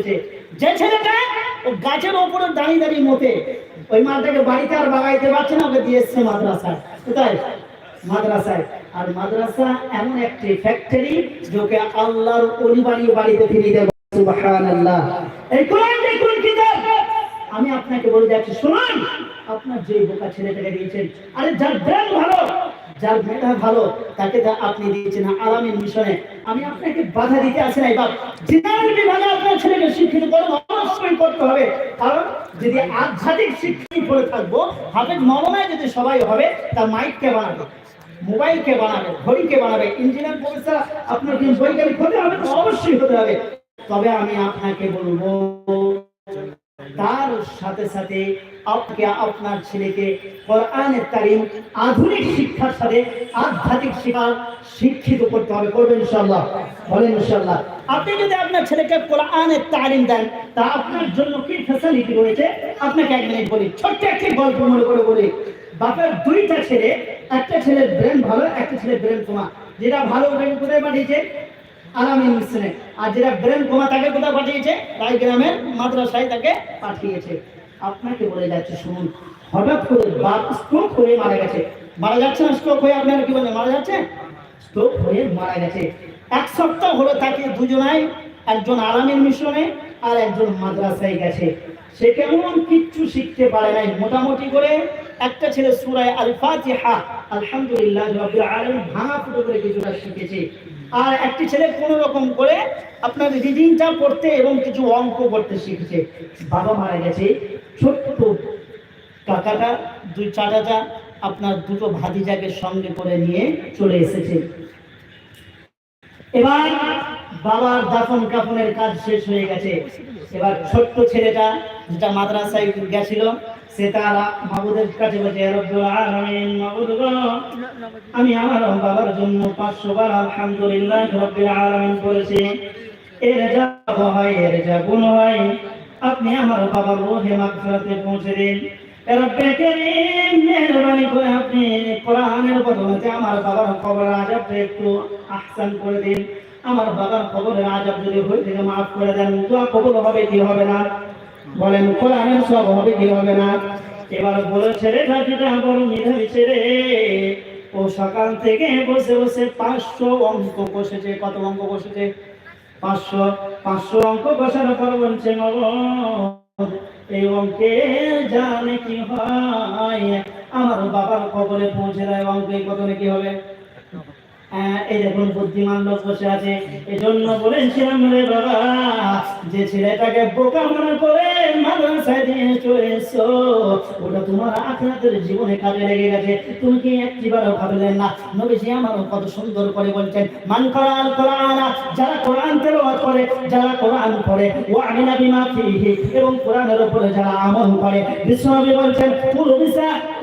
করেছে। যে ছেলেটা ও গাছের ওপরে দাঁড়িয়ে দাঁড়িয়ে মতে ওই মালটাকে বাড়িতে আর বাগাইতে পারছে না, ওকে দিয়ে এসছে মাদ্রাসায়। কোথায়? মাদ্রাসায়। আর মাদ্রাসা এমন একটি ফ্যাক্টরি যেকে আল্লাহর অলি বানিয়ে বাড়িতে ফিরিয়ে দেবে সুবহানাল্লাহ। এই কোরআন দেখুন কিতাব? আমি আপনাকে বলে যাচ্ছি, শুনুন। আপনার যে বোকা ছেলেটাকে দিয়েছেন, আরে যার ব্রেন ভালো যার মেধা ভালো, তাকে আপনি দিয়েছেন আলামিন মিশনে, আমি আপনাকে বাধা দিতে আসি নাই, বাপ। জেনারেল বিভাগে আপনার ছেলেকে শিক্ষিত করুন অবশ্যই করতে হবে। কারণ যদি আধ্যাত্মিক শিক্ষিত করে থাকব হাফেজ মরণায় যদি সবাই হবে তার মাইক কে বানাবে মোবাইল কে বানাবে, ঘড়ি কে বানাবে ইঞ্জিনিয়ার প্রফেসর আপনার বৈজ্ঞানিক হতে হবে অবশ্যই হতে হবে। তবে আমি আপনাকে বলব তার সাথে সাথে আপনি আপনার ছেলেকে কোরআনের তালিম আধুনিক শিক্ষার সাথে আধ্যাত্মিক শিক্ষা শিক্ষিত করতে হবে। করবেন ইনশাল্লাহ বলেন ইনশাল্লাহ আপনি যদি আপনার ছেলেকে কোরআনের তালিম দেন, তা আপনার জন্য কি ফ্যাসিলিটি রয়েছে? আপনাকে এক মিনিট বলি, ছোট্ট একটি গল্প মনে করে বলি। বাপের দুইটা ছেলে, একটা ছেলের ব্রেন ভালো, একটা ছেলের ব্রেন কমা যেটা ভালো ওটাকে কোথায় পাঠিয়েছে? আলামিন মিশনে আর যেটা ব্রেন কমা তাকে কোথায় পাঠিয়েছে? তাই গ্রামের মাদ্রাসায় তাকে পাঠিয়েছে। আপনাকে বলে যাচ্ছে, শুনুন। হঠাৎ করে বাপ স্ট্রোক হয়ে মারা গেছে। মারা যাচ্ছে না স্ট্রোক হয়ে? আপনারা কি বলেন মারা যাচ্ছে? স্ট্রোক হয়ে মারা গেছে। এক সপ্তাহ হলো তাকে দুজনাই, একজন আলামিন মিশনে আর একজন মাদ্রাসায় গেছে। সে কেমন কিচ্ছু শিখতে পারে নাই। মোটামুটি করে একটা ছেলে সুরায় আল ফাতিহা আলহামদুলিল্লাহ রাব্বিল আলামিন ভাঙা ফুটো করে কিছুটা শিখেছে। আর একটি ছেলে কোন রকম করে আপনার রিডিংটা পড়তে এবং কিছু অঙ্ক করতে শিখেছে। বাবা মারা গেছে, ছোট্ট কাকাটা, দুই চাচাটা আপনার দুটো ভাতিজাকে সঙ্গে করে নিয়ে চলে এসেছে। এবার বাবার দাফন কাফনের কাজ শেষ হয়ে গেছে। এবার ছোট্ট ছেলেটা যেটা মাদ্রাসায় গেছিল কাছে বলছে "হে রব্বুল আলামিন, মাবুদ গো, আমি আমার বাবার জন্য পাঁচশো বার আলহামদুলিল্লাহ এর যা হয় এর যা গুণ হয় আপনি আমার বাবার রোহে মাগফিরাতে পৌঁছে দিন। করে আপনি আমার বাবার আজাবটা একটু করে দিন। আমার বাবার কবরের আজাব যদি হয়ে থেকে মাফ করে দেন দোয়া কবুল হবে কি হবে না? বলেন কোরআনের সব হবে কি হবে না? এবার বলেছে, রে যেটা বড় মেধাবী ছেড়ে ও সকাল থেকে বসে বসে পাঁচশো অঙ্ক বসেছে কত অঙ্ক বসেছে পাঁচশো পাঁচশো অঙ্ক বসার পর বলছে, নগদ, এই অঙ্কে জানে কি হয়? আমার বাবার খবরে পৌঁছে দেয় অঙ্কে, কত নাকি হবে? এই দেখুন বুদ্ধিমান লোক বসে আছে। এজন্য বলেছিলাম রে বাবা, যে ছেলেটাকে বোকা মনে করে মাদ্রাসায় দিয়ে চলে এসো ওটা তোমার আখরাতের জীবনে কাজে লেগে গেছে। তুমি কি একটিবার ভাবলেন না? নবীজি আমারও কত সুন্দর করে বলছেন, মান কোরআন কোরআন, যারা কোরআন তেলাওয়াত করে, যারা কোরআন পড়ে ও আমিনা বিমা ফিহি, এবং কোরআনের উপরে যারা আমল করে। বিশ্বনবী বলছেন পুরো বিসা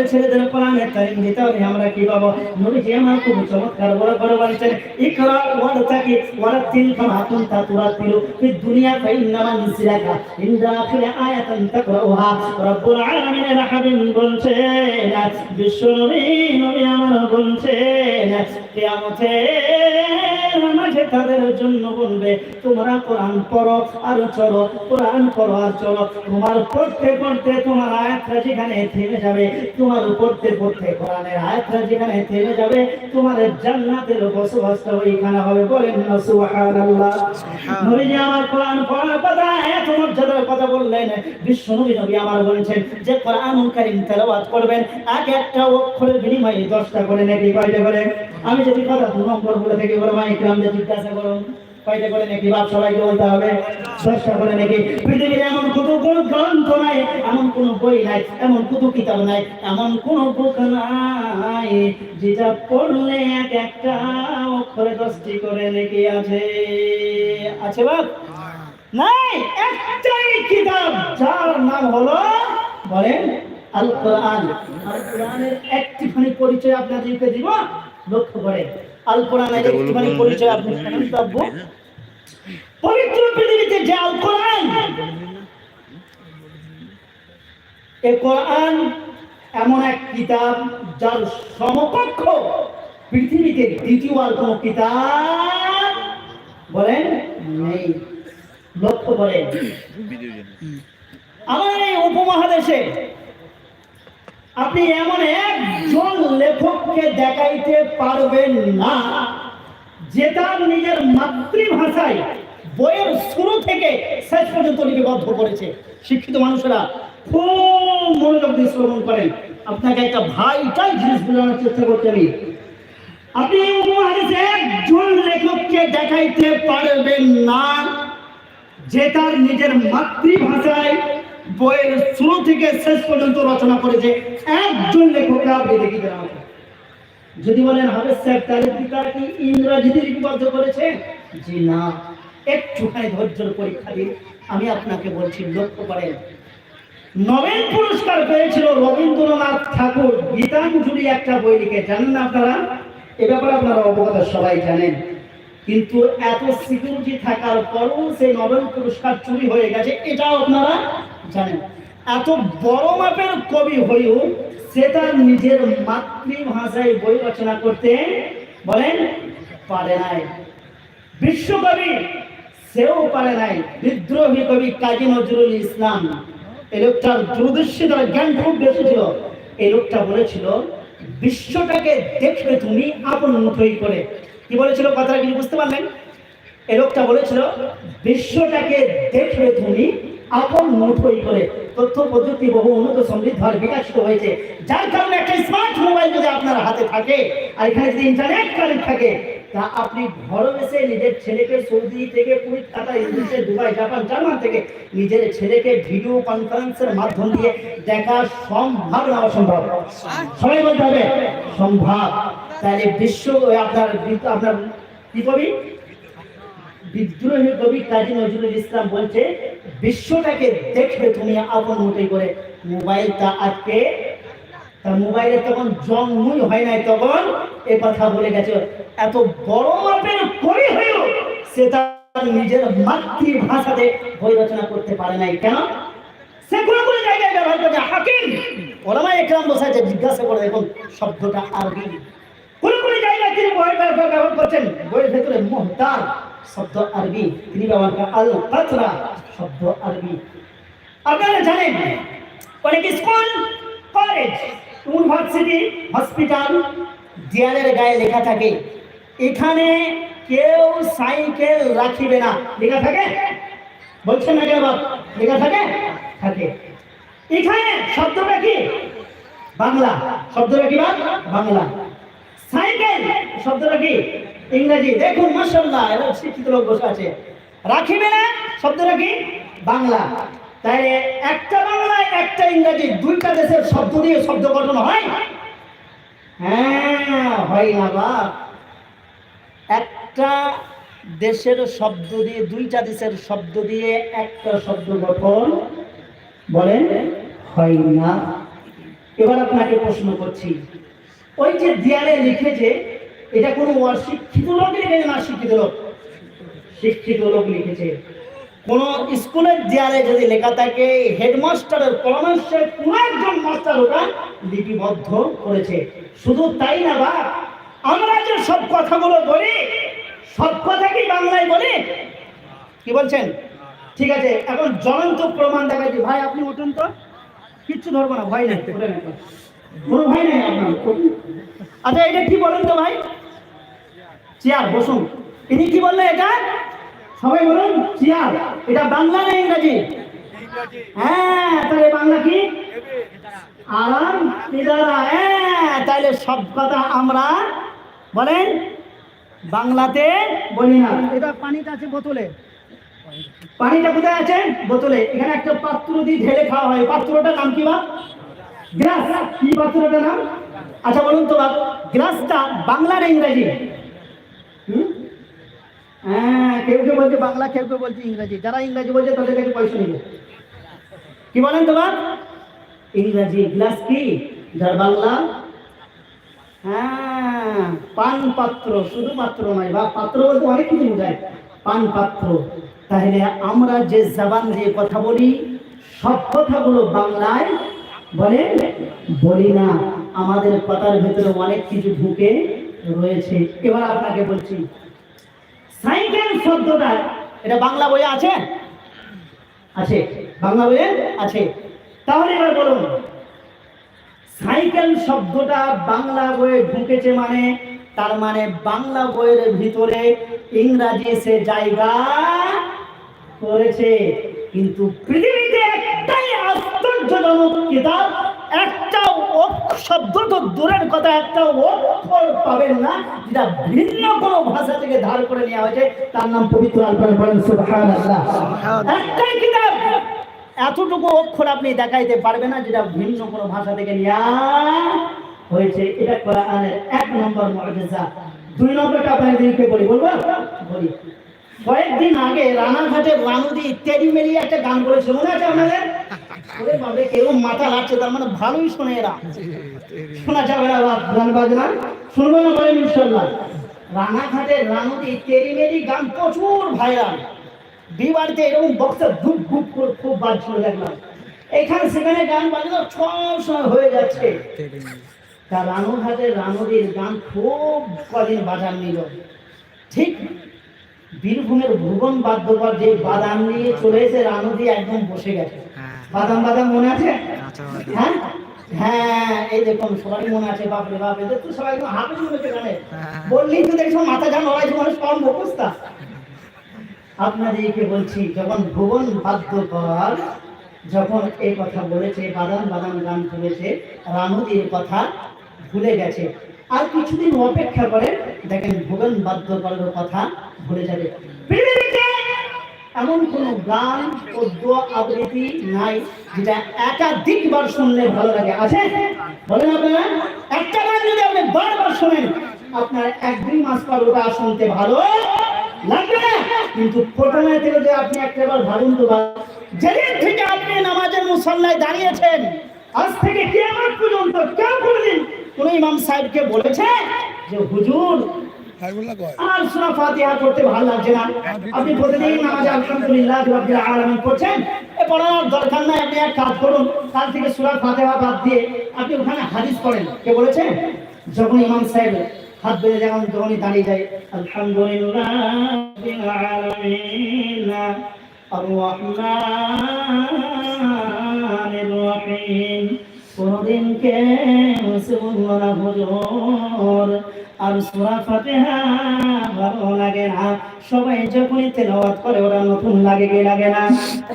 আমাদের ছেলেদের কোরআনের তালিম দিতে হবে, আমরা কি পাবো? নবীজি আমার খুব চমৎকার বড় করে বলছেন, ইকরা ওয়ারতাকি ওয়ারাতিল কামা কুনতা তুরাতিলু ফি দুনিয়া ফাইন্নামা নিসিলাকা ইনদা আখির আয়াতান তাকরাউহা। রব্বুল আলামিনের হাবিব বলছেন, বিশ্ব নবী নবী আমার বলছেন, কিয়ামতের মাঝে তাদের জন্য বলবে তোমরা কোরআন পড়ো আর চলো কোরআন পড়ো আর চলো। তোমার পড়তে পড়তে তোমার আয়াতটা যেখানে থেমে যাবে তোমার পড়তে পড়তে কোরআনের আয়াতটা যেখানে থেমে যাবে তোমার জান্নাতের বসবাসটা ওইখানে হবে। বলেন না সুবহানাল্লাহ। নবীজি আমার কোরআন পড়ার কথা এত মর্যাদার কথা বললেন। বিশ্ব নবী নবী আমার বলেছেন যে কোরআনুল কারীম তেলাওয়াত করবেন এক একটা অক্ষরের বিনিময়ে দশটা করে নাকি কয়টা করে আমি যদি কথা দু নম্বর বলে থেকে বলো মা ইকরামদের জিজ্ঞাসা কয়টা করে নাকি বাপ সবাইকে বলতে হবে? করে নাকি? পৃথিবীর এমন কত গ্রন্থ নাই, এমন কোন বই নাই, এমন কত কিতাব নাই, এমন কোন বুক নাই, যেটা পড়লে এক একটা অক্ষরে দশটি করে নাকি আছে। আছে বাপ? নাই, একটাই কিতাব, যার নাম হলো, বলেন আল কোরআন কোরআনের একটিখানি পরিচয় আপনাদেরকে দিব, লক্ষ্য করে আল কোরআনের একটিখানি পরিচয় আপনি শুনুন তব্য পবিত্র পৃথিবীতে যে আল কোরআন এ কোরআন এমন এক কিতাব যার সমকক্ষ পৃথিবীতে দ্বিতীয় আর কোনো কিতাব বলেন নেই। লক্ষ্য করেন। আমার এই উপমহাদেশে আপনি এমন একজন লেখককে দেখাইতে পারবেন না, যে তার নিজের মাতৃভাষায় বইয়ের শুরু থেকে শেষ পর্যন্ত লিপিবদ্ধ করেছে। শিক্ষিত মানুষেরা খুব মনোযোগ দিয়ে শ্রবণ করেন। আপনাকে একটা ভাইটাই জিনিস বোঝানোর চেষ্টা করতে আমি। আপনি উপমহাদেশে একজন লেখককে দেখাইতে পারবেন না, যে তার নিজের মাতৃভাষায় বইয়ের শুরু থেকে শেষ পর্যন্ত রচনা করেছে একজন দেখিয়ে দেন আমাকে। যদি বলেন, হাফেজ সাহেব, তাহলে পিতা কি ইংরাজিতে লিপিবদ্ধ করেছে? জি না। একটুখানি ধৈর্যের পরীক্ষা দিন। আমি আপনাকে বলছি, লক্ষ্য করেন। নোবেল পুরস্কার পেয়েছিল রবীন্দ্রনাথ ঠাকুর। গীতাঞ্জলি একটা বই লিখে, জানেন আপনারা? এ ব্যাপারে আপনারা অবগত সবাই জানেন। কিন্তু এত সিকিউরিটি থাকার পরও সেই নোবেল পুরস্কার চুরি হয়ে গেছে, এটাও আপনারা জানেন। এত বড় মাপের কবি হয়েও সে তার নিজের মাতৃভাষায় বই রচনা করতে বলেন পারে নাই। বিশ্বকবি সেও পারে নাই। বিদ্রোহী কবি কাজী নজরুল ইসলাম। এই লোকটার দূরদর্শী দ্বারা জ্ঞান খুব বেশি ছিল। এই লোকটা বলেছিল, বিশ্বটাকে দেখবে তুমি, আপন মুঠোই করে। কি বলেছিল কথাটা কি বুঝতে পারলেন? এই লোকটা বলেছিল বিশ্বটাকে দেখবে তুমি আপন মুঠোই করে। তথ্য প্রযুক্তি বহু উন্নত সমৃদ্ধ আর বিকাশিত হয়েছে। যার কারণে একটা স্মার্ট মোবাইল যদি আপনার হাতে থাকে আর এখানে যদি ইন্টারনেট কানেক্ট থাকে তা আপনি ঘরে বসে নিজের ছেলেকে সৌদি থেকে পুরী কাতার ইংলিশে দুবাই জাপান জার্মান থেকে নিজের ছেলেকে ভিডিও কনফারেন্সের মাধ্যম দিয়ে দেখা সম্ভব না অসম্ভব সবাই বলতে হবে সম্ভব। তাহলে বিশ্ব আপনার আপনার কি কবি? বিদ্রোহী কবি কাজী নজরুল ইসলাম বলছে, বিশ্বটাকে দেখবে তুমি আপন মতোই করে। মোবাইলটা আজকে তার মোবাইলে তখন জন্মই হয় নাই, তখন এ কথা বলে গেছে। এত বড় মাপের কবি হয়েও সে তার নিজের মাতৃভাষাতে বই রচনা করতে পারে নাই। কেন? সে কোনো কোনো জায়গায় ব্যবহার করছে। হাকিম ওলামা একরাম বসাইছে, জিজ্ঞাসা করে দেখুন, শব্দটা আরবি। কোন কোন জায়গায় তিনি বই ব্যবহার করছেন? বইয়ের ভেতরে মোহতার শব্দ আরবি। তিনি ব্যবহার করেন আল কাতরা শব্দ আরবি। আপনারা জানেন, অনেক স্কুল, কলেজ, ইউনিভার্সিটি, হসপিটাল, দেয়ালের গায়ে লেখা থাকে, এখানে কেউ সাইকেল রাখিবে না। লেখা থাকে? বলছেন না কেন? লেখা থাকে? থাকে। এখানে শব্দটা কি? বাংলা। শব্দটা কি? বাংলা। সাইকেল, শব্দটা কি? ইংরেজি। দেখুন মাসাল্লাহ এরা শিক্ষিত লোক বসে আছে। রাখিবে না, শব্দটা কি? বাংলা। তাই একটা বাংলায় একটা ইংরেজি, দুইটা দেশের শব্দ দিয়ে শব্দ গঠন হয়? হ্যাঁ হয় না বাপ একটা দেশের শব্দ দিয়ে, দুইটা দেশের শব্দ দিয়ে একটা শব্দ গঠন বলেন হয় না। এবার আপনাকে প্রশ্ন করছি। ওই যে দেয়ালে লিখেছে এটা কোনো অশিক্ষিত লোক লিখেছে না শিক্ষিত লোক? শিক্ষিত লোক লিখেছে। কোন স্কুলের দেয়ালে যদি লেখা থাকে, হেডমাস্টারের পরামর্শে কোন একজন মাস্টার ওটা লিপিবদ্ধ করেছে। শুধু তাই না বা, আমরা যে সব কথাগুলো বলি, সব কথা কি বাংলায় বলি? কি বলছেন? ঠিক আছে, এখন জ্বলন্ত প্রমাণ দেখাচ্ছি ভাই, আপনি উঠুন তো। কিচ্ছু ধরবো না, ভয় নেই। কোনো ভয় নেই আপনার আচ্ছা এটা কি বলেন তো ভাই? চেয়ার বসুন। ইনি কি বললেন এটা? সবাই বলুন চেয়ার। এটা বাংলা না ইংরাজি? হ্যাঁ তাহলে বাংলা কি? আরাম নিদারা হ্যাঁ তাহলে সব কথা আমরা বলেন বাংলাতে বলি না। এটা পানিটা আছে বোতলে। পানিটা কোথায় আছে? বোতলে। এখানে একটা পাত্র দিয়ে ঢেলে খাওয়া হয়। পাত্রটার নাম কি বা? গ্লাস কি পাত্রটার নাম? আচ্ছা বলুন তো বাপ গ্লাসটা বাংলা না ইংরাজি? হ্যাঁ কেউ কেউ বলছে বাংলা, কেউ কেউ বলছে ইংরাজি। যারা ইংরাজি বলছে, তাদের কাছে পয়সা নেবে কি বলেন তো বাপ? ইংরাজি গ্লাস কি? যার বাংলা? হ্যাঁ পান পাত্র শুধু পাত্র নয় বা পাত্র বলতে অনেক কিছু বোঝায়। পান পাত্র তাহলে আমরা যে জবান দিয়ে কথা বলি, সব কথাগুলো বাংলায় বলে? বলি না, আমাদের কথার ভেতরে অনেক কিছু ঢুকে রয়েছে। এবার আপনাকে বলছি, সাইকেল শব্দটা, এটা বাংলা বইয়ে আছে? আছে, বাংলা বইয়ে আছে। তাহলে এবার বলুন, সাইকেল শব্দটা বাংলা বইয়ে ঢুকেছে মানে তার মানে বাংলা বইয়ের ভিতরে ইংরাজি সে জায়গা করেছে। কিন্তু পৃথিবীতে একটাই কিতাব একটা শব্দ তো দূরের কথা একটা অক্ষর পাবেন না যেটা ভিন্ন কোনো ভাষা থেকে ধার করে নেওয়া হয়েছে তার নাম পবিত্র আলপনা বলেন সুবহানাল্লাহ। একটাই কিতাব এতটুকু অক্ষর আপনি দেখাইতে পারবেন না যেটা ভিন্ন কোনো ভাষা থেকে নেওয়া হয়েছে। এটা কোরআনের এক নম্বর মুআজিজা দুই নম্বরটা আপনাদেরকে বলি বলব? বলি। কয়েকদিন আগে রানাঘাটে রানুদি ইত্যাদি মেরিয়ে একটা গান করেছে মনে আছে আপনাদের? ওরে কেউ মাথা তার মানে ভালোই শোনে এরা। শোনা গান বাজনা? শুনব না রানাঘাটে গান প্রচুর ভাইরাল। বিবাড়িতে এরকম খুব বাজছিল, দেখলাম। এখানে সেখানে গান বাজানো সব সময় হয়ে যাচ্ছে। তা রানুঘাটের রানুদির গান খুব কদিন বাজার নিল। ঠিক বীরভূমের ভুবন বাদ্যকর যে বাদাম নিয়ে চলে এসে রানুদি একদম বসে গেছে। বাদাম বাদাম মনে আছে? হ্যাঁ? হ্যাঁ এই দেখুন সবাই মনে আছে বাপরে বাপ এদের তো সবাই একদম হাতে শুনেছে গানে বললেই তো দেখছ মাথা ঘাম নড়াইছে মানুষ কম অবস্থা। আপনাদেরকে বলছি যখন ভুবন যখন এই কথা বলেছে বাদাম বাদাম গান তুলেছে রানুদির কথা ভুলে গেছে। আর কিছুদিন অপেক্ষা করে দেখেন ভুবন বাদ্যকরের কথা ভুলে যাবে। এমন কোন গান পদ্য আবৃত্তি নাই যেটা একাধিকবার শুনলে ভালো লাগে। আছে? বলেন আপনারা? একটা গান যদি আপনি বারবার শোনেন, আপনার এক দুই মাস পর ওটা শুনতে ভালো লাগবে না। কিন্তু প্রথমে থেকে আপনি একটাবার ভাবুন তো যেদিন থেকে আপনি নামাজের মুসল্লায় দাঁড়িয়েছেন, আজ থেকে কিয়ামত পর্যন্ত কেউ কোনদিন কোন ইমাম সাহেবকে বলেছে যে, হুজুর আর সূরা ফাতিহা করতে ভালো লাগছে না। আপনি প্রতিদিন নামাজে আলহামদুলিল্লাহ রাব্বিল আলামিন করছেন এ পড়ানোর দরকার নাই আপনি এক কাজ করুন কাল থেকে সূরা ফাতিহা বাদ দিয়ে আপনি ওখানে হাদিস পড়েন। কে বলেছেন যখন ইমাম সাহেব হাত যখনই দাঁড়িয়ে যায় আলহামদুলিল্লাহ রাব্বিল আলামিন আর রহমানির রহিম। কোনদিন কে মুসলমান হুজুর আর সূরা ফাতিহা ভালো লাগে না। সবাই যখনই তেলাওয়াত করে, ওরা নতুন লাগে কি লাগে না?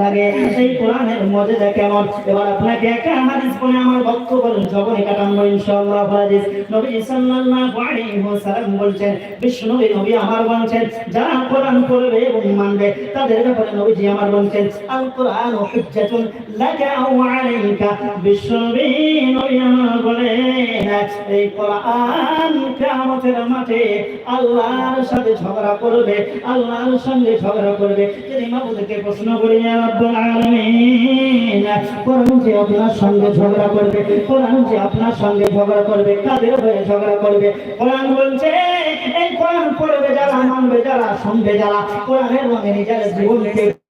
লাগে এই কোরআনের মজা কেমন? এবার আপনাকে একটা হাদিস বলে আমার বক্তব্য জবনে কাটাবো ইনশাআল্লাহ হাদিস, নবী সাল্লাল্লাহু আলাইহি ওয়াসাল্লাম বলছেন বিশ্ব নবী আমার বলছেন যারা কোরআন পড়বে এবং মানবে, তাদের ব্যাপারে নবীজি আমার বলছেন আল কোরআন হুজ্জাতুন লাকা ওয়া আলাইকা। বিশ্ব নবী আমার বলেন এই কোরআন কিয়ামতের মাঠে আল্লাহর সাথে ঝগড়া করবে, আল্লাহর সঙ্গে ঝগড়া করবে। যদি মাবুদকে প্রশ্ন করি রাব্বুল আলামিন, কোরআন যে আপনার সঙ্গে ঝগড়া করবে, কোরআন যে আপনার সঙ্গে ঝগড়া করবে, কাদের হয়ে ঝগড়া করবে? কোরআন বলছে, এই কোরআন পড়বে যারা মানবে, যারা শুনবে, যারা কোরআনের রঙে নিজের জীবনকে